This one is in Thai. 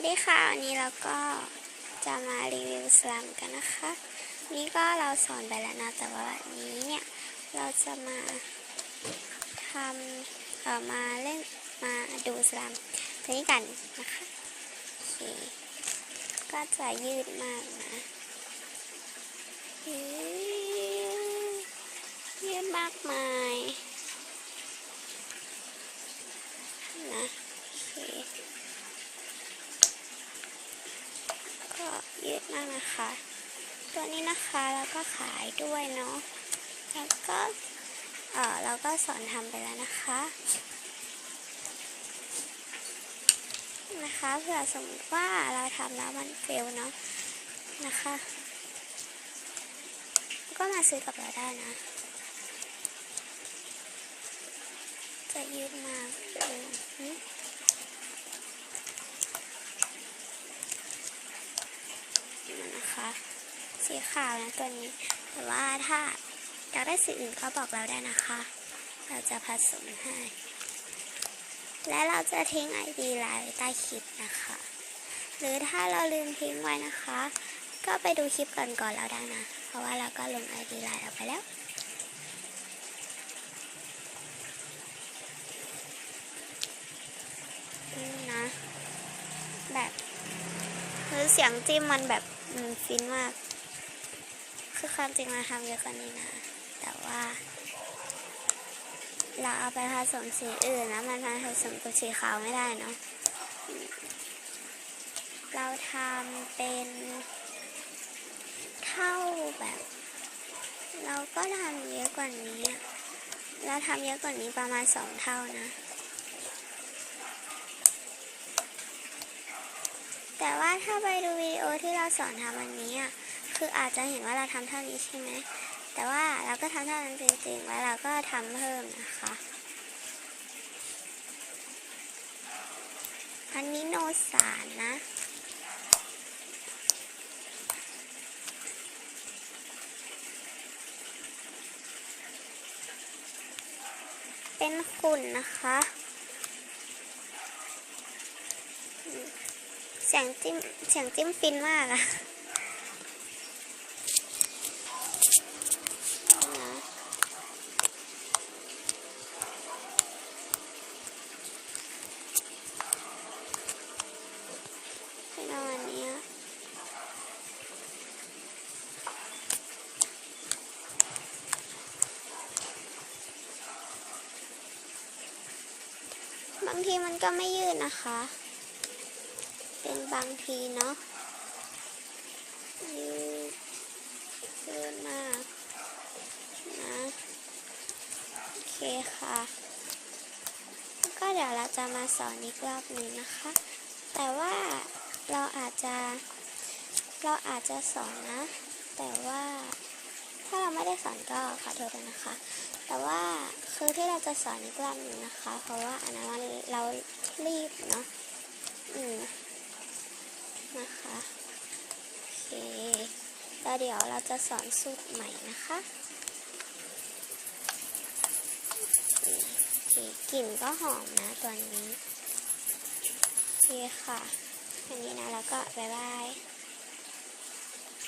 วัสดีค่ะวันนี้เราก็จะมารีวิวสลัมกันนะคะ นี่ก็เราสอนไปแล้วนะแต่ว่าวันนี้เนี่ยเราจะมาทำเอ่อมาเล่นมาดูสลัมตัวนี้กันนะคะโอเคก็จะยืดมากนะยืดยืดมากมายนะโอเค ก็ยืด มากนะคะ ตัวนี้นะคะแล้วก็ขายด้วยเนาะแล้วก็เออเราก็สอนทำไปแล้วนะคะ นะคะเผื่อสมมติว่าเราทำแล้วมันเฟลเนาะนะคะ ก็มาซื้อกับเราได้นะ จะยืดมาเลยอืม มั นะคะ สีขาวนะตัวนี้ แต่ว่าถ้าอยากได้สีอื่นก็บอกเราได้นะคะ เราจะผสมให้ และเราจะทิ้ง ID ไลน์ใต้คลิปนะคะ หรือถ้าเราลืมทิ้งไว้นะคะ ก็ไปดูคลิปก่อนก่อนเราได้นะ เพราะว่าเราก็ลง ID ไลน์เราไปแล้วนี่นะแบบคือเสียงจิ้มมันแบบ อืมฟินมาก คือความจริงเราทำเยอะกว่านี้นะ แต่ว่า เราเอาไปผสมสีอื่นนะมันมาผสมกับสีขาวไม่ได้เนาะ เราทำเป็นเท่าแบบ เราก็ทำเยอะกว่านี้ เราทำเยอะกว่านี้ประมาณสองเท่านะ แต่ว่าถ้าไปดูวิดีโอที่เราสอนทำวันนี้อะคืออาจจะเห็นว่าเราทำเท่านี้ใช่ไหมแต่ว่าเราก็ทำเท่านั้นจริงๆแล้วเราก็ทำเพิ่มนะคะอันนี้โนสารนะเป็นขุ่นนะคะ เสียงจิ้มเสียงจิ้มฟินมากอะนะเป็นประมาณนี้บางทีมันก็ไม่ยืดนะคะ เป็นบางทีเนาะยืดยืดมากนะโอเคค่ะ ก็เดี๋ยวเราจะมาสอนอีกรอบหนึ่งนะคะ แต่ว่าเราอาจจะเราอาจจะสอนนะ แต่ว่าถ้าเราไม่ได้สอนก็ขอโทษด้วยนะคะ แต่ว่าคือที่เราจะสอนอีกรอบหนึ่งนะคะ เพราะว่าอันนั้นเรารีบเนาะอืม นะคะโอเคแล้วเดี๋ยวเราจะสอนสูตรใหม่นะคะโอเคกลิ่นก็หอมนะตัวนี้โอเคค่ะอันนี้นะแล้วก็บ๊ายบาย